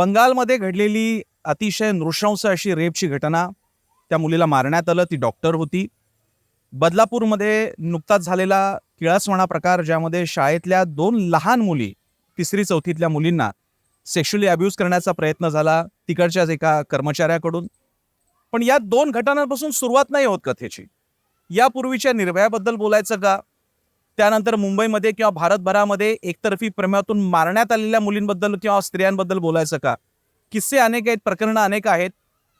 बंगालमध्ये घडलेली अतिशय नृशंस अशी रेपची घटना त्या मुलीला मारण्यात आलं ती डॉक्टर होती. बदलापूरमध्ये नुकताच झालेला किळासवाणा प्रकार ज्यामध्ये शाळेतल्या दोन लहान मुली तिसरी चौथीतल्या मुलींना सेक्शुअली अब्यूज करण्याचा प्रयत्न झाला तिकडच्याच एका कर्मचाऱ्याकडून. पण या दोन घटनांपासून सुरुवात नाही होत कथेची. यापूर्वीच्या निर्भयाबद्दल बोलायचं का? त्यानंतर मुंबईमध्ये किंवा भारतभरामध्ये एकतर्फी प्रेमातून मारण्यात आलेल्या मुलींबद्दल किंवा स्त्रियांबद्दल बोलायचं का? किस्से अनेक आहेत प्रकरणं अनेक आहेत.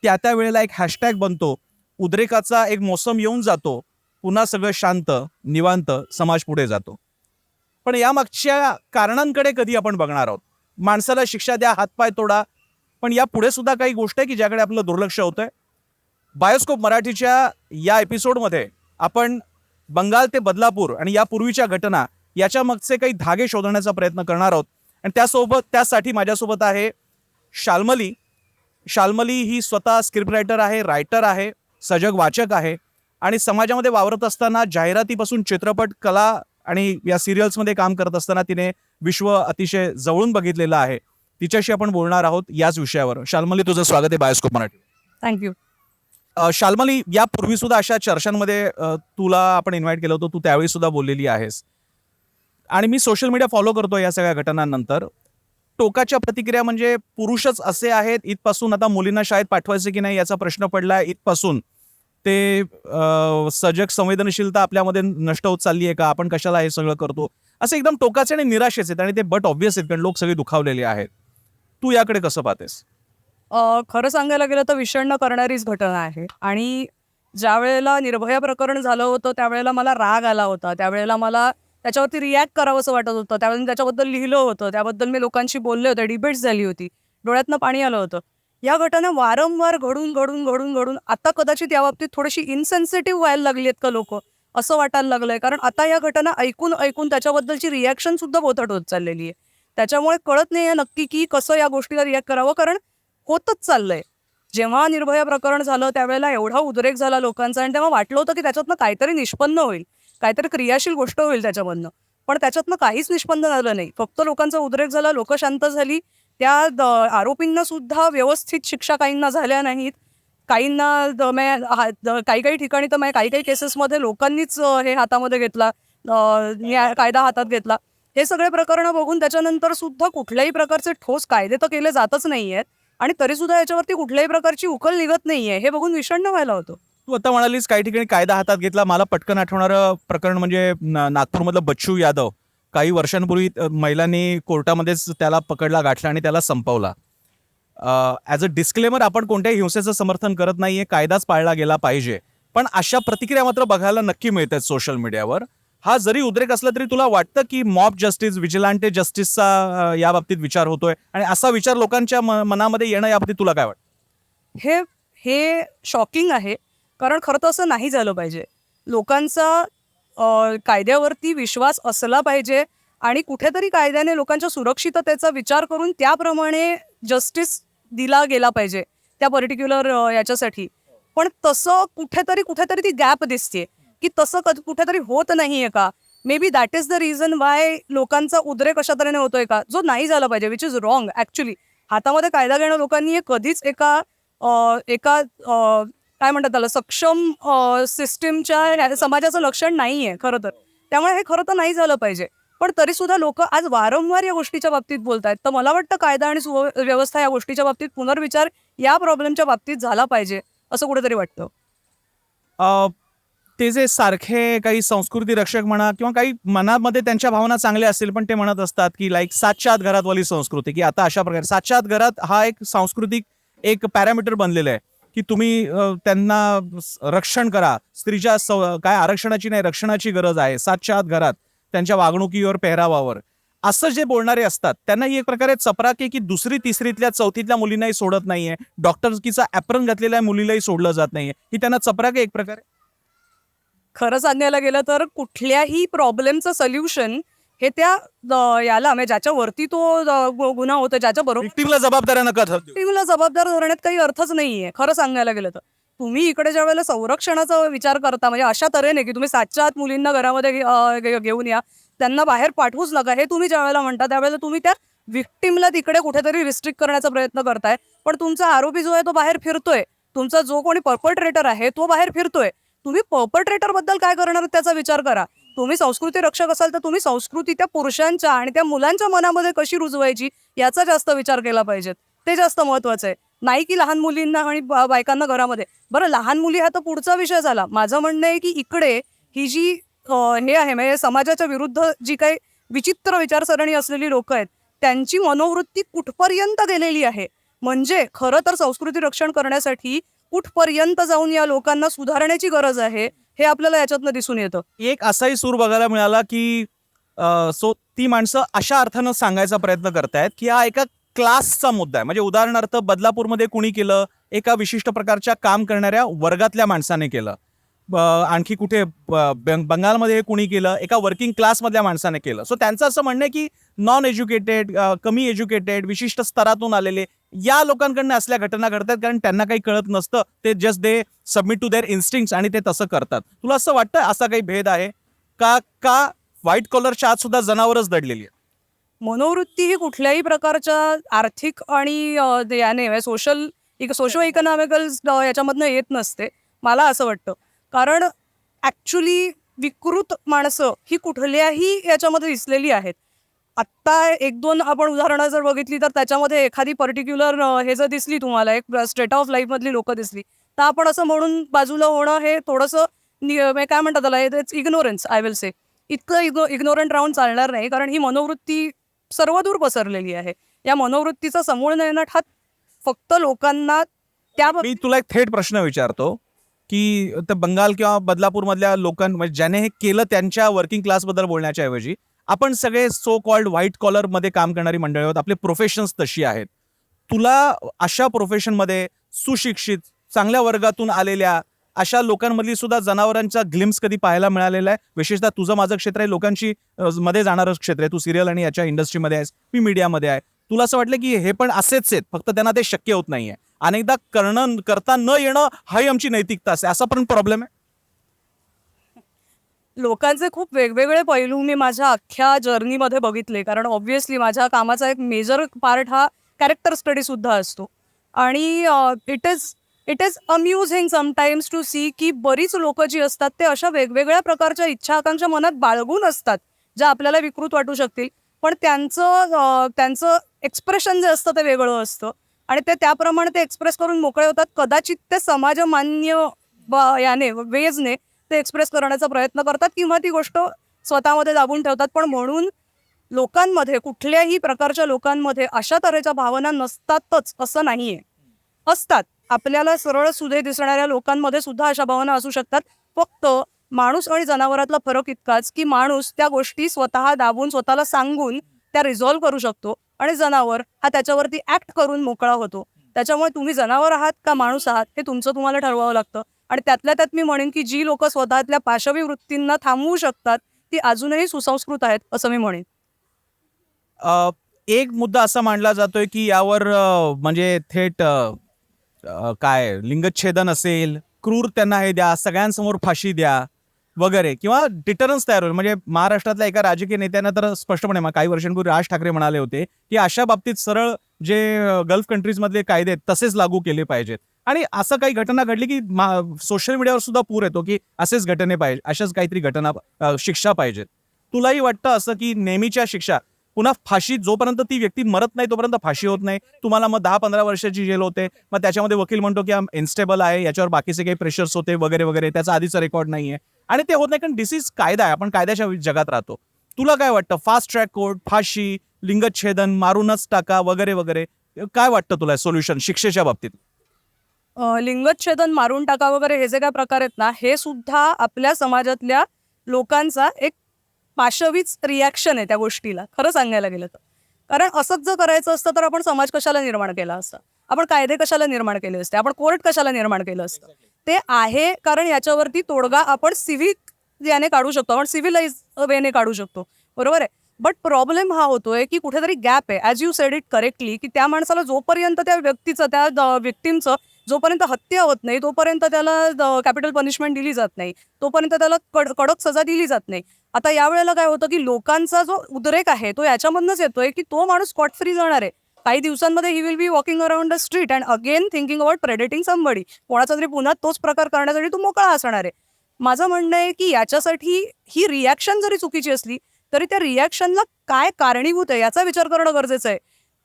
त्या त्या वेळेला एक हॅशटॅग बनतो. उद्रेकाचा एक मोसम येऊन जातो. पुन्हा सगळं शांत निवांत समाज पुढे जातो. पण यामागच्या कारणांकडे कधी आपण बघणार आहोत? माणसाला शिक्षा द्या हातपाय तोडा. पण या पुढे सुद्धा काही गोष्ट आहे की ज्याकडे आपलं दुर्लक्ष होतंय? बायोस्कोप मराठीच्या या एपिसोडमध्ये आपण बंगाल ते बदलापूर आणि यापूर्वीच्या घटना याच्या मागचे काही धागे शोधण्याचा प्रयत्न करणार आहोत. आणि त्यासोबत त्यासाठी माझ्यासोबत आहे शाल्मली. शाल्मली ही स्वतः स्क्रिप्ट रायटर आहे रायटर आहे सजग वाचक आहे आणि समाजामध्ये वावरत असताना जाहिरातीपासून चित्रपट कला आणि या सिरियल्समध्ये काम करत असताना तिने विश्व अतिशय जवळून बघितलेलं आहे. तिच्याशी आपण बोलणार आहोत याच विषयावर. शाल्मली तुझं स्वागत आहे बायोस्कोप मराठी थँक्यू शाल्मली यापूर्वी सुद्धा अशा चर्चांमध्ये तुला आपण इन्व्हाइट केलं होतं तू त्यावेळी सुद्धा बोललेली आहेस. आणि मी सोशल मीडिया फॉलो करतो या सगळ्या घटनांनंतर. टोकाच्या प्रतिक्रिया म्हणजे पुरुषच असे आहेत इथपासून आता मुलींना शाळेत पाठवायचे की नाही याचा प्रश्न पडला इथपासून. ते सजग संवेदनशीलता आपल्यामध्ये नष्ट होत चालली आहे का? आपण कशाला हे सगळं करतो? असे एकदम टोकाचे आणि निराशेच आहेत आणि ते बट ऑब्विस आहेत कारण लोक सगळे दुखावलेले आहेत. तू याकडे कसं पाहतेस? खरं सांगायला गेलं तर विषण्ण करणारीच घटना आहे. आणि ज्या वेळेला निर्भया प्रकरण झालं होतं त्यावेळेला मला राग आला होता. त्यावेळेला मला त्याच्यावरती रिॲक्ट करावं असं वाटत होतं. त्यावेळेला त्याच्याबद्दल लिहिलं होतं. त्याबद्दल मी लोकांशी बोलले होते. डिबेट्स झाली होती. डोळ्यातनं पाणी आलं होतं. या घटना वारंवार घडून घडून घडून घडून आता कदाचित या बाबतीत थोडीशी इन्सेन्सिटिव्ह व्हायला लागली आहेत का लोक? असं वाटायला लागलंय. कारण आता या घटना ऐकून ऐकून त्याच्याबद्दलची रिॲक्शन सुद्धा बोथट होत चाललेली आहे त्याच्यामुळे कळत नाही नक्की की कसं या गोष्टीला रिॲक्ट करावं. कारण होतच चाललंय. जेव्हा निर्भया प्रकरण झालं त्यावेळेला एवढा उद्रेक झाला लोकांचा आणि तेव्हा वाटलं होतं की त्याच्यातनं काहीतरी निष्पन्न होईल. काहीतरी क्रियाशील गोष्ट होईल त्याच्यामधनं. पण त्याच्यातनं काहीच निष्पन्न झालं नाही. फक्त लोकांचा उद्रेक झाला लोक शांत झाली. त्या आरोपींना सुद्धा व्यवस्थित शिक्षा काहींना झाल्या नाहीत. काहींना काही काही ठिकाणी तर मै- काही काही केसेसमध्ये लोकांनीच हे हातामध्ये घेतला कायदा हातात घेतला. हे सगळे प्रकरणं बघून त्याच्यानंतर सुद्धा कुठल्याही प्रकारचे ठोस कायदे तर केले जातच नाही आहेत आणि तरी सुद्धा याच्यावरती कुठल्याही प्रकारची उकल निघत नाहीये. हे बघून विषण्ण व्हायला होतं. तू आता म्हणालीस काही ठिकाणी कायदा हातात घेतला. मला पटकन आठवणारं प्रकरण म्हणजे नागपूरमधलं बच्चू यादव. काही वर्षांपूर्वी महिलांनी कोर्टामध्येच त्याला पकडला गाठला आणि त्याला संपवला. ॲज अ डिस्क्लेमर आपण कोणत्याही हिंसेचं समर्थन करत नाहीये. कायदाच पाळला गेला पाहिजे. पण अशा प्रतिक्रिया मात्र बघायला नक्की मिळतात सोशल मीडियावर हा जरी उद्रेक असला तरी तुला वाटतं की मॉब जस्टिस विजिलांटे जस्टिसचा या बाबतीत विचार होतोय? आणि असा विचार लोकांच्या म- मनामध्ये येणं या बाबतीत तुला काय वाटतं? हे हे शॉकिंग आहे कारण खरं तर असं नाही झालं पाहिजे. लोकांचा कायद्यावरती विश्वास असला पाहिजे आणि कुठेतरी कायद्याने लोकांच्या सुरक्षिततेचा विचार करून त्याप्रमाणे जस्टिस दिला गेला पाहिजे त्या पर्टिक्युलर याच्यासाठी. पण तसं कुठेतरी कुठेतरी ती गॅप दिसते की तसं कधी कुठेतरी होत नाहीये का? May be that is the reason why लोकांचा उद्रेक अशा तऱ्हेने होतोय का? जो नाही झाला पाहिजे विच इज रॉंग ऍक्च्युली हातामध्ये कायदा घेणं लोकांनी हे कधीच एका एका काय म्हणतात त्याला सक्षम सिस्टीमच्या समाजाचं लक्षण नाही आहे खरं तर. त्यामुळे हे खरं तर नाही झालं पाहिजे. पण तरी सुद्धा लोक आज वारंवार या गोष्टीच्या बाबतीत बोलतायत. तर मला वाटतं कायदा आणि सुव्यवस्था या गोष्टीच्या बाबतीत पुनर्विचार या प्रॉब्लेमच्या बाबतीत झाला पाहिजे असं कुठेतरी वाटतं. ते जे सारखे काही संस्कृती रक्षक म्हणा किंवा काही मनामध्ये त्यांच्या भावना चांगल्या असतील पण ते म्हणत असतात की लाईक सातच्या आत घरातवाली संस्कृती. की आता अशा प्रकारे सातच्या आत घरात हा एक सांस्कृतिक एक पॅरामीटर बनलेला आहे की तुम्ही त्यांना रक्षण करा. स्त्रीच्या काय आरक्षणाची नाही रक्षणाची गरज आहे. सातच्या आत घरात त्यांच्या वागणुकीवर पेहरावावर. असं जे बोलणारे असतात त्यांना एक प्रकारे चपराक आहे की दुसरी तिसरीतल्या चौथीतल्या मुलींनाही सोडत नाहीये. डॉक्टरकीचा ॲप्रन घातलेल्या मुलीलाही सोडलं जात नाहीये. ही त्यांना चपराक आहे एक प्रकारे खरं सांगायला गेलं तर कुठल्याही प्रॉब्लेमचं सोल्युशन हे त्या अ, याला म्हणजे ज्याच्यावरती तो अ, गु- गुन्हा होतो ज्याच्या बरोबर जबाबदाऱ्या नका. टीमला जबाबदार धरण्यात काही अर्थच नाहीये. खरं सांगायला गेलं तर. तुम्ही इकडे ज्या वेळेला संरक्षणाचा विचार करता म्हणजे अशा तऱ्हेने की तुम्ही सातच्या आत मुलींना घरामध्ये घे- अ, घे- घेऊन या त्यांना बाहेर पाठवूच नका हे तुम्ही ज्या वेळेला म्हणता त्यावेळेला तुम्ही त्या विक्टिमला तिकडे कुठेतरी रिस्ट्रिक्ट करण्याचा प्रयत्न करताय. पण तुमचा आरोपी जो आहे तो बाहेर फिरतोय. तुमचा जो कोणी पर्पट्रेटर आहे तो बाहेर फिरतोय. तुम्ही पर्पट्रेटरबद्दल काय करणार त्याचा विचार करा. तुम्ही संस्कृती रक्षक असाल तर तुम्ही संस्कृती त्या पुरुषांच्या आणि त्या मुलांच्या मनामध्ये कशी रुजवायची याचा जास्त विचार केला पाहिजे ते जास्त महत्वाचं आहे. नाही की लहान मुलींना आणि बायकांना घरामध्ये. बरं लहान मुली हा तर पुढचा विषय झाला. माझं म्हणणं आहे की इकडे ही जी हे आहे म्हणजे समाजाच्या विरुद्ध जी काही विचित्र विचारसरणी असलेली लोक आहेत त्यांची मनोवृत्ती कुठपर्यंत गेलेली आहे? म्हणजे खरं तर संस्कृती रक्षण करण्यासाठी कुठपर्यंत जाऊन या लोकांना सुधारण्याची गरज आहे हे आपल्याला याच्यातनं दिसून येतं. एक असाही सूर बघायला मिळाला की सो ती माणसं अशा अर्थानं सांगायचा प्रयत्न करतायत की हा एका क्लासचा मुद्दा आहे. म्हणजे उदाहरणार्थ बदलापूरमध्ये कुणी केलं एका विशिष्ट प्रकारच्या काम करणाऱ्या वर्गातल्या माणसाने केलं. ब- आणखी कुठे ब- बंग- बंगालमध्ये हे कुणी केलं एका वर्किंग क्लासमधल्या माणसाने केलं. सो त्यांचं असं म्हणणं आहे की नॉन एज्युकेटेड कमी एज्युकेटेड विशिष्ट स्तरातून आलेले या लोकांकडनं असल्या घटना घडतात कारण त्यांना काही कळत नसतं. ते just they submit to their instinct आणि ते तसं करतात. तुला असं वाटतं असा काही भेद आहे? का का व्हाईट कॉलरच्या आत सुद्धा जनावरच दडलेली आहे मनोवृत्ती ही कुठल्याही प्रकारच्या आर्थिक आणि अ, याने सोशल इक सोशो इकॉनॉमिकल याच्यामधनं येत नसते. मला असं वाटतं. कारण ॲक्च्युली विकृत माणसं ही कुठल्याही याच्यामध्ये दिसलेली आहेत. आत्ता एक दोन आपण उदाहरणं जर बघितली तर त्याच्यामध्ये एखादी पर्टिक्युलर हे जर दिसली तुम्हाला एक स्टेट ऑफ लाईफमधली लोकं दिसली तर आपण असं म्हणून बाजूला होणं हे थोडंसं म्हणजे काय म्हणतात त्याला it's ignorance I will say इतकं इग्नो इग्नोरंट राहून चालणार नाही कारण ही मनोवृत्ती सर्वदूर पसरलेली आहे. या मनोवृत्तीचा समूळ नयनाट हा फक्त लोकांना त्या मी तुला एक थेट प्रश्न विचारतो की बंगाल किंवा बदलापूरमधल्या लोकां म्हणजे ज्याने हे केलं त्यांच्या वर्किंग क्लासबद्दल बोलण्याच्या ऐवजी आपण सगळे सो कॉल्ड व्हाईट कॉलरमध्ये काम करणारी मंडळी आहोत. आपले प्रोफेशन्स तशी आहेत. तुला अशा प्रोफेशनमध्ये सुशिक्षित चांगल्या वर्गातून आलेल्या अशा लोकांमधली सुद्धा जनावरांचा ग्लिम्स कधी पाहायला मिळालेला आहे? विशेषतः तुझं माझं क्षेत्र आहे लोकांशी मध्ये जाणारं क्षेत्र आहे. तू सिरियल आणि याच्या इंडस्ट्रीमध्ये आहेस मी मीडियामध्ये आहे. तुला असं वाटलं की हे पण असेच आहेत फक्त त्यांना ते शक्य होत नाहीये. अनेकदा करणं करता न येणं हाही आमची नैतिकता असते असा पण प्रॉब्लेम आहे? लोकांचे खूप वेगवेगळे पैलू मी माझ्या अख्ख्या जर्नीमध्ये बघितले. कारण ऑब्व्हियसली माझ्या कामाचा एक मेजर पार्ट हा कॅरेक्टर स्टडी सुद्धा असतो. आणि it is it is amusing sometimes to see की बरीच लोकं जी असतात ते अशा वेगवेगळ्या प्रकारच्या इच्छा आकांक्षा मनात बाळगून असतात ज्या आपल्याला विकृत वाटू शकतील. पण त्यांचं त्यांचं एक्सप्रेशन जे असतं ते वेगळं असतं. आणि ते त्याप्रमाणे ते एक्सप्रेस करून मोकळे होतात. कदाचित ते समाजमान्य याने वेजने ते एक्सप्रेस करण्याचा प्रयत्न करतात किंवा ती गोष्ट स्वतःमध्ये दाबून ठेवतात. पण म्हणून लोकांमध्ये कुठल्याही प्रकारच्या लोकांमध्ये अशा तऱ्हेच्या भावना नसतातच असं नाहीये. असतात. आपल्याला सरळ सुधे दिसणाऱ्या लोकांमध्ये सुद्धा अशा भावना असू शकतात. फक्त माणूस आणि जनावरातला फरक इतकाच की माणूस त्या गोष्टी स्वतः दाबून स्वतःला सांगून त्या रिझॉल्व्ह करू शकतो आणि जनावर हा त्याच्यावरती ऍक्ट करून मोकळा होतो. त्याच्यामुळे तुम्ही जनावर आहात का माणूस आहात हे तुमचं तुम्हाला ठरवावं लागतं. आणि त्यातल्या त्यात मी म्हणेन की जी लोक स्वतःतल्या पाशवी वृत्तींना थांबवू शकतात ती अजूनही सुसंस्कृत आहेत असं मी म्हणेन. एक मुद्दा असा मांडला जातोय की यावर म्हणजे थेट काय लिंगच्छेदन असेल क्रूर त्यांना हे द्या सगळ्यांसमोर फाशी द्या वगैरे किंवा डिटरन्स तयार होईल. म्हणजे महाराष्ट्रातल्या एका राजकीय नेत्यानं तर स्पष्टपणे काही वर्षांपूर्वी राज ठाकरे म्हणाले होते की अशा बाबतीत सरळ जे गल्फ कंट्रीजमधले कायदे आहेत तसेच लागू केले पाहिजेत. आणि असं काही घटना घडली की सोशल मीडियावर सुद्धा पूर येतो की असेच घटने पाहिजे अशाच काहीतरी घटना शिक्षा पाहिजेत. तुलाही वाटतं असं की नेहमीच्या शिक्षा पुन्हा फाशी जोपर्यंत ती व्यक्ती मरत नाही तोपर्यंत फाशी होत नाही. तुम्हाला मग दहा पंधरा वर्षाची जेल होते मग त्याच्यामध्ये वकील म्हणतो की इन्स्टेबल आहे याच्यावर बाकीचे काही प्रेशर्स होते वगैरे वगैरे त्याचा आधीचा रेकॉर्ड नाहीये. आणि ते होत नाही कारण डिसीज कायदा आहे. आपण कायद्याच्या जगात राहतो. तुला काय वाटतं? फास्ट ट्रॅक कोर्ट फाशी लिंगच्छेदन मारूनच टाका वगैरे वगैरे. काय वाटतं तुला सोल्युशन शिक्षेच्या बाबतीत? लिंगच्छेदन मारून टाका वगैरे हे जे काय प्रकार आहेत ना हे सुद्धा आपल्या समाजातल्या लोकांचा एक पाशवीच रिॲक्शन आहे त्या गोष्टीला. खरं सांगायला गेलं तर. कारण असंच जर करायचं असतं तर आपण समाज कशाला निर्माण केला असता? आपण कायदे कशाला निर्माण केले असते? आपण कोर्ट कशाला निर्माण केलं असतं? ते आहे कारण याच्यावरती तोडगा आपण सिव्हिक याने काढू शकतो. आपण सिव्हिलाइज वेने काढू शकतो. बरोबर आहे? बट प्रॉब्लेम हा होतोय की कुठेतरी गॅप आहे. As you said it correctly की त्या माणसाला जोपर्यंत त्या व्यक्तीचं त्या व्यक्तींचं जोपर्यंत हत्या होत नाही तोपर्यंत त्याला कॅपिटल पनिशमेंट दिली जात नाही. तोपर्यंत त्याला कड कडक सजा दिली जात नाही. आता यावेळेला काय होतं की लोकांचा जो उद्रेक आहे तो याच्यामधनच येतोय की तो माणूस स्कॉट फ्री जाणार आहे. काही दिवसांमध्ये he will be walking around the street and again thinking about predating somebody कोणाचा तरी पुन्हा तोच प्रकार करण्यासाठी तू मोकळा असणार आहे. माझं म्हणणं आहे की याच्यासाठी ही रिॲक्शन जरी चुकीची असली तरी त्या रिॲक्शनला काय कारणीभूत आहे याचा विचार करणं गरजेचं आहे.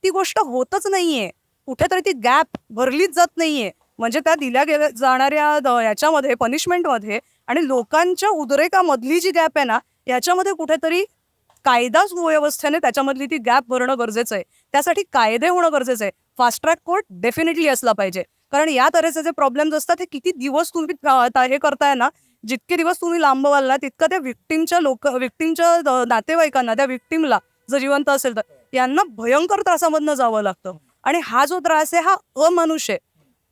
ती गोष्ट होतच नाहीये. कुठेतरी ती गॅप भरलीच जात नाहीये. म्हणजे त्या दिल्या गेल्या जाणाऱ्या द- याच्यामध्ये पनिशमेंटमध्ये आणि लोकांच्या उद्रेकामधली जी गॅप आहे ना याच्यामध्ये कुठेतरी कायदा सुव्यवस्थेने त्याच्यामधली ती गॅप भरणं गरजेचं आहे. त्यासाठी कायदे होणं गरजेचं आहे. फास्ट ट्रॅक कोर्ट डेफिनेटली असला पाहिजे. कारण या तऱ्हेचे जे प्रॉब्लेम्स असतात हे किती दिवस तुम्ही हे करताय ना जितके दिवस तुम्ही लांबवाल ना तितकं त्या विक्टीमच्या लोक विक्टीमच्या नातेवाईकांना त्या विक्टीमला जर जिवंत असेल तर यांना भयंकर त्रासामधनं जावं लागतं. आणि हा जो त्रास आहे हा अमानुष आहे.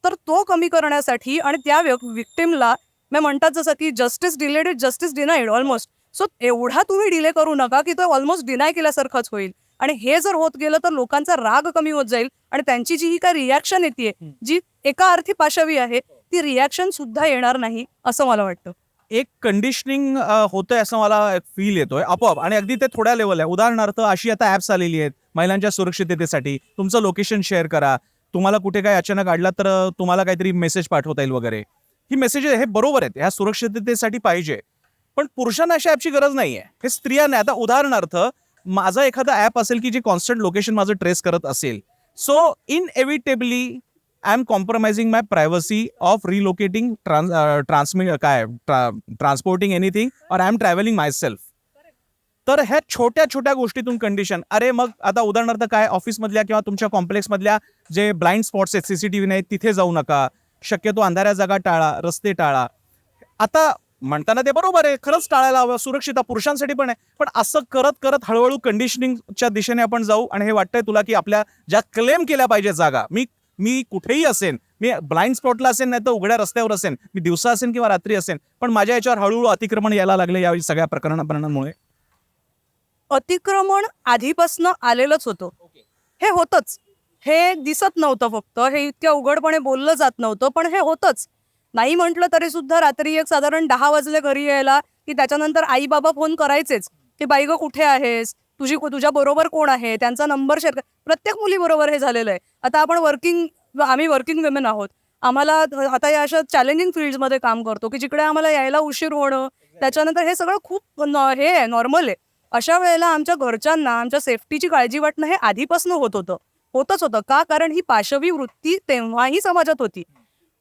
तर तो कमी करण्यासाठी आणि त्या विक्टीमला मी म्हणतात जसं की justice delayed is justice denied almost so एवढा तुम्ही डिले करू नका की तो ऑलमोस्ट डिनाय केल्यासारखंच होईल. आणि हे जर होत गेलं तर लोकांचा राग कमी होत जाईल आणि त्यांची जी ही काय रिॲक्शन येते जी एका अर्थी पाशवी आहे ती रिॲक्शन सुद्धा येणार नाही असं मला वाटतं. एक कंडिशनिंग होतंय असं मला फील येतोय आपोआप. आणि अगदी ते थोड्या लेवल आहे. उदाहरणार्थ अशी आता ऍप्स आलेली आहेत महिलांच्या सुरक्षिततेसाठी. तुमचं लोकेशन शेअर करा. तुम्हाला कुठे काय अचानक अडला तर तुम्हाला काहीतरी मेसेज पाठवता येईल वगैरे. ही मेसेज हे बरोबर आहेत. ह्या सुरक्षिततेसाठी पाहिजे. पण पुरुषांना अशा ॲपची गरज नाही आहे हे स्त्रियांना आता उदाहरणार्थ माझं एखादा ॲप असेल की जे कॉन्स्टंट लोकेशन माझं ट्रेस करत असेल. So inevitably I am compromising my privacy of relocating trans transmit काय ट्रान्सपोर्टिंग एनिथिंग और I am travelling myself तर ह्या छोट्या छोट्या गोष्टीतून कंडिशन अरे मग आता उदाहरणार्थ काय ऑफिसमधल्या किंवा तुमच्या कॉम्प्लेक्समधल्या जे ब्लाइंड स्पॉट्स आहेत सीसीटीव्ही नाहीत तिथे जाऊ नका. शक्यतो अंधाऱ्या जागा टाळा रस्ते टाळा. आता म्हणताना ते बरोबर आहे. खरंच टाळायला हवं. सुरक्षित पुरुषांसाठी पण आहे. पण असं करत करत हळूहळू कंडिशनिंगच्या दिशेने आपण जाऊ आणि हे वाटतंय तुला की आपल्या ज्या क्लेम केल्या पाहिजे जागा मी मी कुठेही असेन मी ब्लाइंड स्पॉटला असेन नाही तर उघड्या रस्त्यावर असेन मी दिवसा असेन किंवा रात्री असेन पण माझ्या याच्यावर हळूहळू अतिक्रमण यायला लागले यावेळी सगळ्या प्रकरणामुळे अतिक्रमण आधीपासनं आलेलंच होतं. हे होतच. हे दिसत नव्हतं फक्त. हे इतक्या उघडपणे बोललं जात नव्हतं पण हे होतच. नाही म्हटलं तरी सुद्धा रात्री एक साधारण दहा वाजले घरी यायला की त्याच्यानंतर आई बाबा फोन करायचेच की बाई ग कुठे आहेस? तुझी तुझ्या बरोबर कोण आहे? त्यांचा नंबर शेअर प्रत्येक मुलीबरोबर हे झालेलं आहे. आता आपण वर्किंग आम्ही वर्किंग विमेन आहोत. आम्हाला आता या अशा चॅलेंजिंग फील्डमध्ये काम करतो की जिकडे आम्हाला यायला उशीर होणं त्याच्यानंतर हे सगळं खूप हे आहे नॉर्मल आहे. अशा वेळेला आमच्या घरच्यांना आमच्या सेफ्टीची काळजी वाटणं हे आधीपासून होत होतं. होतच होतं. का? कारण ही पाशवी वृत्ती तेव्हाही समाजात होती.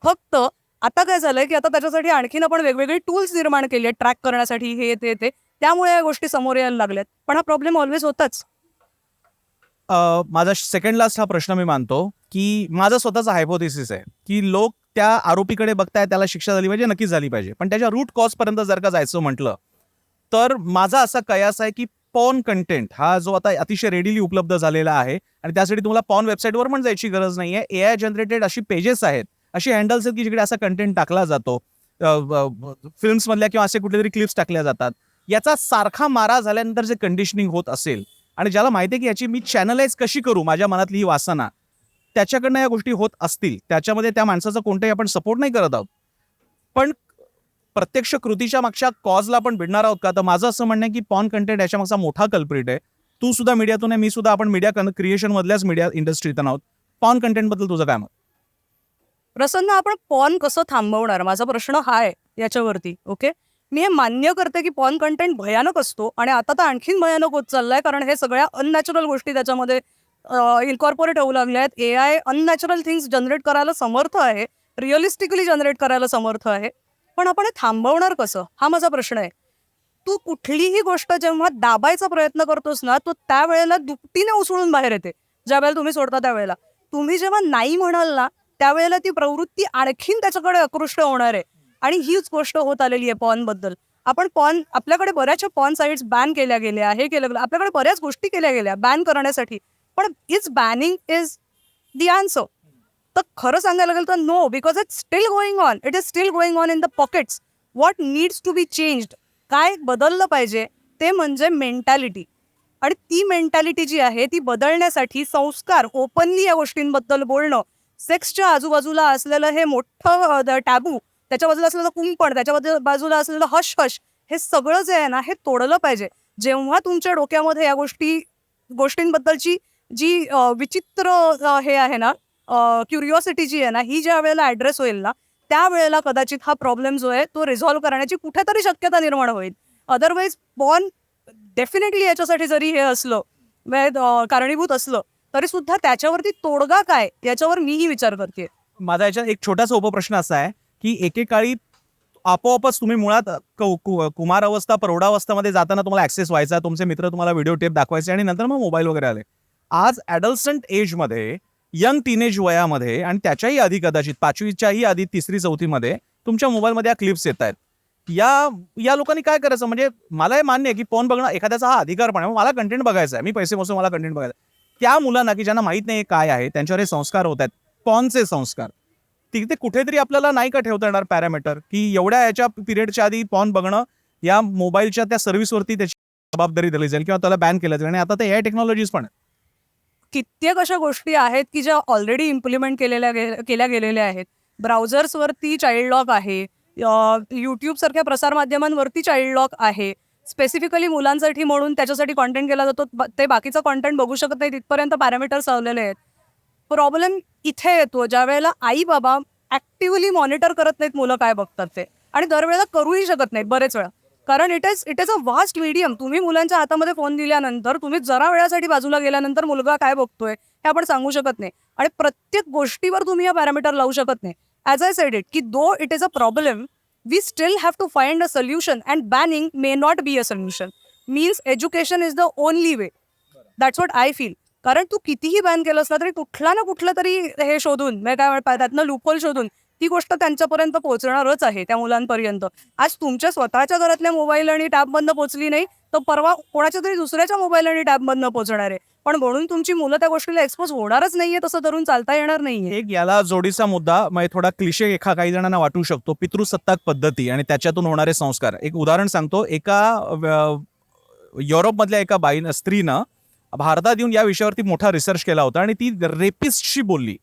फक्त आता काय झालंय की आता त्याच्यासाठी आणखीन आपण वेगवेगळे टूल्स निर्माण केले आहेत ट्रॅक करण्यासाठी हे ते ते. त्यामुळे या गोष्टी समोर यायला लागल्यात. पण हा प्रॉब्लेम ऑलवेज होताच. माझा सेकंड लास्ट हा प्रश्न मी मानतो की माझा स्वतःचा हायपोथेसिस आहे की लोक त्या आरोपीकडे बघताय त्याला शिक्षा झाली पाहिजे नक्कीच झाली पाहिजे. पण त्याच्या रूट कॉज पर्यंत जर का जायचं म्हटलं तर माझा असा कयास आहे की पॉन कंटेंट हा जो आता अतिशय रेडीली उपलब्ध झालेला आहे आणि त्यासाठी तुम्हाला पॉन वेबसाईटवर पण जायची गरज नाही आहे ए आय जनरेटेड अशी पेजेस आहेत अशी हँडल्स आहेत की जिकडे असा कंटेंट टाकला जातो. फिल्म्समधल्या किंवा असे कुठले तरी क्लिप्स टाकल्या जातात. याचा सारखा मारा झाल्यानंतर जे कंडिशनिंग होत असेल आणि ज्याला माहिती आहे की याची मी चॅनलाइज कशी करू माझ्या मनातली ही वासना त्याच्याकडनं या गोष्टी होत असतील. त्याच्यामध्ये त्या माणसाचा कोणताही आपण सपोर्ट नाही करत आहोत. पण प्रत्यक्ष कृतीच्या मागच्या कॉजला आपण भिडणार आहोत का? तर माझं असं म्हणणं आहे की पॉन कंटेंट याच्या मागचा मोठा कल्प्रिट आहे. तू सुद्धा मीडियातून आहे मी सुद्धा आपण मीडिया क्रिएशन मधल्याच मीडिया इंडस्ट्रीतून आहोत. पॉन कंटेंटबद्दल तुझं काय मत? प्रसन्न आपण पॉन कसं थांबवणार? माझा प्रश्न हा आहे याच्यावरती ओके? मी हे मान्य करते की पॉन कंटेंट भयानक असतो आणि आता तर आणखीन भयानक होत चाललाय कारण हे सगळ्या अननॅचरल गोष्टी त्याच्यामध्ये इन्कॉर्पोरेट होऊ लागल्या आहेत A I unnatural things generate करायला समर्थ आहे. रिअलिस्टिकली जनरेट करायला समर्थ आहे. पण आपण हे थांबवणार कसं? हा माझा प्रश्न आहे. तू कुठलीही गोष्ट जेव्हा दाबायचा प्रयत्न करतोस ना तो त्यावेळेला दुपटीने उसळून बाहेर येते. ज्या वेळेला तुम्ही सोडता त्यावेळेला. तुम्ही जेव्हा नाही म्हणाल ना त्यावेळेला ती प्रवृत्ती आणखीन त्याच्याकडे आकृष्ट होणार आहे. आणि हीच गोष्ट होत आलेली आहे पॉनबद्दल आपण पॉन आपल्याकडे बऱ्याचशा पॉन साईट्स बॅन केल्या गेल्या हे केलं गेलं आपल्याकडे बऱ्याच गोष्टी केल्या गेल्या बॅन करण्यासाठी. पण is banning is the answer. तर खरं सांगायला गेलं तर no because it's still going on it is still going on in the pockets what needs to be changed काय बदललं पाहिजे? ते म्हणजे मेंटॅलिटी आणि ती मेंटॅलिटी जी आहे ती बदलण्यासाठी संस्कार ओपनली या गोष्टींबद्दल बोलणं सेक्सच्या आजूबाजूला असलेलं हे मोठं टॅबू त्याच्या बाजूला असलेलं कुंपण त्याच्या बाजूला असलेलं हश हश हे सगळं जे आहे ना हे तोडलं पाहिजे. जेव्हा तुमच्या डोक्यामध्ये या गोष्टी गोष्टींबद्दलची जी विचित्र हे आहे ना क्युरिओसिटी जी आहे ना ही ज्या वेळेला ॲड्रेस होईल ना त्यावेळेला कदाचित हा प्रॉब्लेम जो आहे तो रिझॉल्व्ह करण्याची कुठेतरी शक्यता निर्माण होईल. अदरवाईज बॉर्न डेफिनेटली याच्यासाठी जरी हे असलं म्हणजे, कारणीभूत असलं तरी सुद्धा त्याच्यावरती तोडगा काय? याच्यावर मीही विचार करते माझा याच्यात एक छोटासा उपप्रश्न असा आहे की एकेकाळी आपोआपच तुम्ही मुळात कु- कु- कुमार अवस्था प्रौढावस्थामध्ये जाताना तुम्हाला ऍक्सेस व्हायचा तुमचे मित्र तुम्हाला व्हिडिओ टेप दाखवायचे आणि नंतर मग मोबाईल वगैरे आले. आज ॲडल्संट एजमध्ये यंग टीनेज वयामध्ये आणि त्याच्याही आधी कदाचित पाचवीच्याही आधी तिसरी चौथीमध्ये तुमच्या मोबाईलमध्ये या क्लिप्स येत आहेत. या या लोकांनी काय करायचं? म्हणजे मला हे मान्य आहे की फोन बघणं एखाद्याचा हा अधिकार पण आहे. मला कंटेंट बघायचा आहे. मी पैसे मोसून मला कंटेंट बघायचं आहे. त्या मुलांना की ज्यांना माहीत नाही काय आहे त्यांच्यावर हे संस्कार होत आहेत पॉनचे संस्कार. तिथे कुठेतरी आपल्याला नाही का ठेवता येणार पॅरामीटर की एवढ्या याच्या पिरियडच्या आधी पॉन बघणं या मोबाईलच्या त्या सर्व्हिसवरती त्याची जबाबदारी दिली जाईल किंवा त्याला बॅन केलं जाईल. आणि आता ते ए टेक्नॉलॉजीज पण कित्येक अशा गोष्टी आहेत की ज्या ऑलरेडी इम्प्लिमेंट केलेल्या केल्या गेलेल्या आहेत. ब्राउझर्सवरती चाइल्ड लॉक आहे. यूट्यूब सारख्या प्रसारमाध्यमांवरती चाइल्ड लॉक आहे. स्पेसिफिकली मुलांसाठी म्हणून त्याच्यासाठी कॉन्टेंट केला जातो. ते बाकीचं कॉन्टेंट बघू शकत नाही तिथपर्यंत पॅरामीटर्स लावलेले आहेत. प्रॉब्लेम इथे येतो. ज्या वेळेला आई बाबा ऍक्टिव्हली मॉनिटर करत नाहीत मुलं काय बघतात ते. आणि दरवेळेला करूही शकत नाहीत बरेच वेळा. कारण it is it is a vast medium तुम्ही मुलांच्या हातामध्ये फोन दिल्यानंतर तुम्ही जरा वेळासाठी बाजूला गेल्यानंतर मुलगा काय बघतोय हे आपण सांगू शकत नाही. आणि प्रत्येक गोष्टीवर तुम्ही हा पॅरामीटर लावू शकत नाही. ॲज आय सेड इट की though it is a problem we still have to find a solution and banning may not be a solution means education is the only way that's what I feel कारण तू कितीही ban केलं ना तरी कुठला ना कुठलं तरी हे शोधून म्हणजे काय त्यातनं लुपोल शोधून ती गोष्ट त्यांच्यापर्यंत पोहोचणारच आहे त्या मुलांपर्यंत. आज तुमच्या स्वतःच्या घरातल्या मोबाईल आणि टॅबमधनं पोहोचली नाही तर परवा कोणाच्या तरी दुसऱ्याच्या मोबाईल आणि टॅबमधनं पोहोचणार आहे. पण म्हणून तुमची मुलं त्या गोष्टीला एक्सपोज होणारच नाहीये तसं धरून चालता येणार नाहीये. एक याला जोडीचा मुद्दा म्हणजे थोडा क्लिशे एका काही जणांना वाटू शकतो पितृसत्ताक पद्धती आणि त्याच्यातून होणारे संस्कार. एक उदाहरण सांगतो एका युरोपमधल्या एका बाईनं स्त्रीनं भारतात येऊन या विषयावरती मोठा रिसर्च केला होता आणि ती रेपिस्टशी बोलली.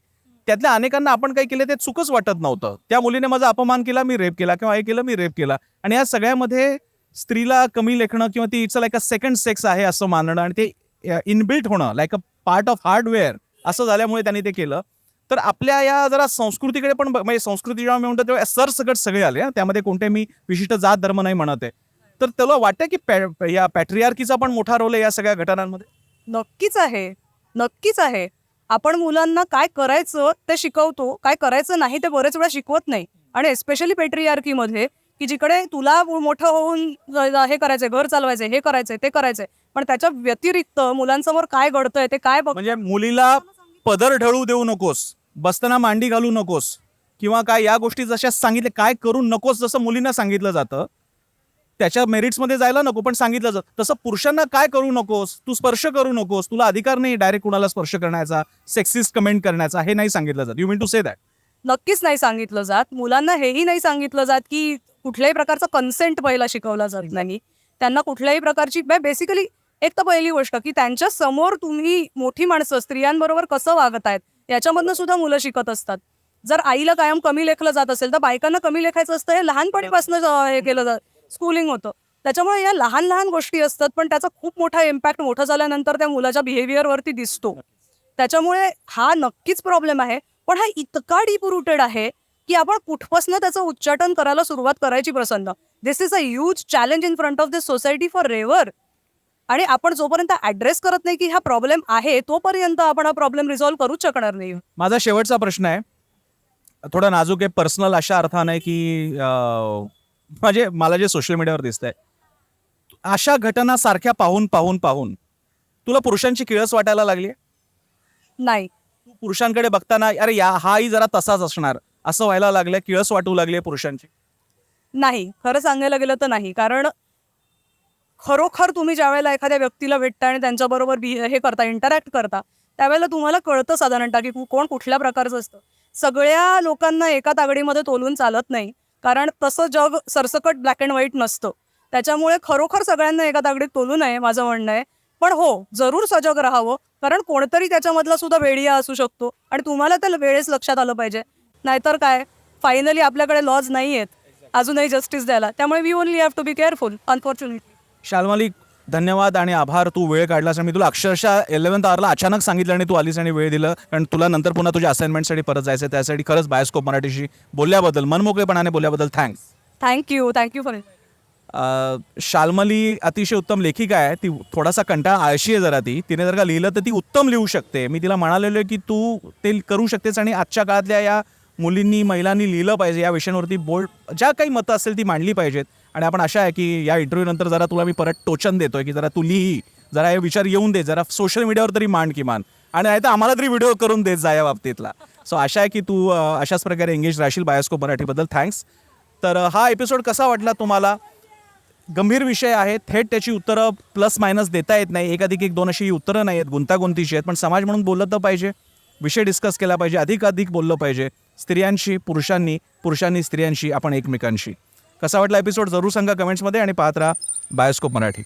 त्यातल्या अनेकांना आपण काही केलं ते चुकच वाटत नव्हतं. त्या मुलीने माझा अपमान केला मी रेप केला किंवा हे केलं मी रेप केला. आणि या सगळ्यामध्ये स्त्रीला कमी लेखणं किंवा ती it's like a second sex आहे असं मानणं आणि ते इनबिल्ट होणं like a part of hardware असं झाल्यामुळे त्यांनी ते केलं. तर आपल्या या जरा संस्कृतीकडे पण म्हणजे संस्कृती जेव्हा मी म्हणतो तेव्हा सरसकट सगळे आले त्यामध्ये कोणते मी विशिष्ट जात धर्म नाही म्हणत आहे. तर त्याला वाटतं की पॅ- या पॅट्रियार्कीचा पण मोठा रोल आहे या सगळ्या घटनांमध्ये? नक्कीच आहे. नक्कीच आहे. आपण मुलांना काय करायचं ते शिकवतो काय करायचं नाही ते बरेच वेळा शिकवत नाही. आणि एस्पेशली पेट्रियार्कीमध्ये की जिकडे तुला मोठं होऊन हे करायचंय घर चालवायचंय हे करायचंय ते करायचंय. पण त्याच्या व्यतिरिक्त मुलांसमोर काय घडतंय ते काय बघ म्हणजे मुलीला पदर ढळू देऊ नकोस बसताना मांडी घालू नकोस किंवा काय या गोष्टी जशा सांगितले काय करू नकोस जसं मुलींना सांगितलं जातं त्याच्या मेरिट्समध्ये जायला नको पण सांगितलं जातं. तसं पुरुषांना काय करू नकोस तू स्पर्श करू नकोस तुला अधिकार नाही डायरेक्ट कुणाला स्पर्श करण्याचा सेक्सिस्ट कमेंट करण्याचा हे नाही सांगितलं जात. You mean to say that नक्कीच नाही सांगितलं जात. मुलांना हेही नाही सांगितलं जात की कुठल्याही प्रकारचा कन्सेंट पहिला शिकवला जात नाही. त्यांना कुठल्याही प्रकारची बेसिकली एक तर पहिली गोष्ट की त्यांच्यासमोर तुम्ही मोठी माणसं स्त्रियांबरोबर कसं वागत आहेत याच्यामधनं सुद्धा मुलं शिकत असतात. जर आईला कायम कमी लेखलं जात असेल तर बायकांना कमी लेखायचं असतं हे लहानपणीपासून हे केलं जात स्कूलिंग होतं. त्याच्यामुळे या लहान लहान गोष्टी असतात पण त्याचा खूप मोठा इम्पॅक्ट मोठं झाल्यानंतर त्या मुलाच्या बिहेवियरवरती दिसतो. त्याच्यामुळे हा नक्कीच प्रॉब्लेम आहे पण हा इतका डीप रुटेड आहे की आपण कुठपासनं त्याचं उच्चाटन करायला सुरुवात करायची Prasanna. This is a huge challenge in front of this society forever आणि आपण जोपर्यंत ऍड्रेस करत नाही की हा प्रॉब्लेम आहे तोपर्यंत आपण हा प्रॉब्लेम रिझॉल्व्ह करूच शकणार नाही. माझा शेवटचा प्रश्न आहे. थोडा नाजूक आहे पर्सनल अशा अर्थाने की म्हणजे मला जे सोशल मीडियावर दिसतंय. अशा घटना सारख्या पाहून पाहून पाहून तुला पुरुषांची किळस वाटायला लागली नाही. तू पुरुषांकडे बघताना अरे या हाही जरा तसाच असणार. असं व्हायला लागलं किळस वाटू लागली पुरुषांची. नाही. खरं सांगायला गेलं तर नाही. कारण खरोखर तुम्ही ज्या वेळेला एखाद्या व्यक्तीला भेटता आणि त्यांच्याबरोबर बी हे करता इंटरॅक्ट करता त्यावेळेला तुम्हाला कळतं साधारणतः की कोण कुठल्या प्रकारचं असतं. सगळ्या लोकांना एका तागडीमध्ये तोलून चालत नाही कारण तसं जग सरसकट ब्लॅक अँड व्हाईट नसतं. त्याच्यामुळे खरोखर सगळ्यांना एका तागडीत तोलू नये माझं म्हणणं आहे. पण हो जरूर सजग राहावं कारण कोणतरी त्याच्यामधला सुद्धा वेडिया असू शकतो आणि तुम्हाला त्या वेळेस लक्षात आलं पाहिजे. नाहीतर काय फायनली आपल्याकडे लॉज नाही आहेत अजूनही जस्टिस द्यायला. त्यामुळे we only have to be careful unfortunate Shalmali धन्यवाद आणि आभार. तू वेळ काढलास आणि मी तुला अक्षरशः इलेव्हन्थ आवरला अचानक सांगितलं आणि तू आलीस आणि वेळ दिलं. कारण तुला नंतर पुन्हा तुझ्या असाइनमेंटसाठी परत जायचं आहे. त्यासाठी खरंच बायोस्कोप मराठीशी बोलल्याबद्दल मनमोकळेपणाने बोलल्याबद्दल thanks thank you thank you for Shalmali अतिशय उत्तम लेखिका आहे. ती थोडासा कंटाळा आळशी आहे जरा ती. तिने जर का लिहिलं तर ती उत्तम लिहू शकते. मी तिला म्हणालेलो आहे की तू ते करू शकतेस आणि आजच्या काळातल्या या मुलींनी महिलांनी लिहिलं पाहिजे. या विषयांवरती बोल्ड ज्या काही मतं असेल ती मांडली पाहिजेत. आणि आपण आशा आहे की या इंटरव्ह्यू नंतर जरा तुला मी परत टोचन देतोय की जरा तू लिही जरा हे विचार येऊन दे जरा सोशल मीडियावर तरी मांड किमान. आणि नाही तर आम्हाला तरी व्हिडिओ करून देत जा या बाबतीतला. सो आशा आहे की तू अशाच प्रकारे एंगेज राहशील बायोस्को मराठीबद्दल. थँक्स तर हा एपिसोड कसा वाटला तुम्हाला? गंभीर विषय आहे थेट त्याची उत्तरं प्लस मायनस देता येत नाही. एकाधिक एक दोन अशी ही उत्तरं नाही आहेत गुंतागुंतीची आहेत पण समाज म्हणून बोललं तर पाहिजे. विषय डिस्कस केला पाहिजे अधिकाधिक बोललं पाहिजे. स्त्रियांशी पुरुषांनी पुरुषांनी स्त्रियांशी आपण एकमेकांशी. कसा वाटला एपिसोड जरूर सांगा कमेंट्समध्ये आणि पाहत राहा बायोस्कोप मराठी.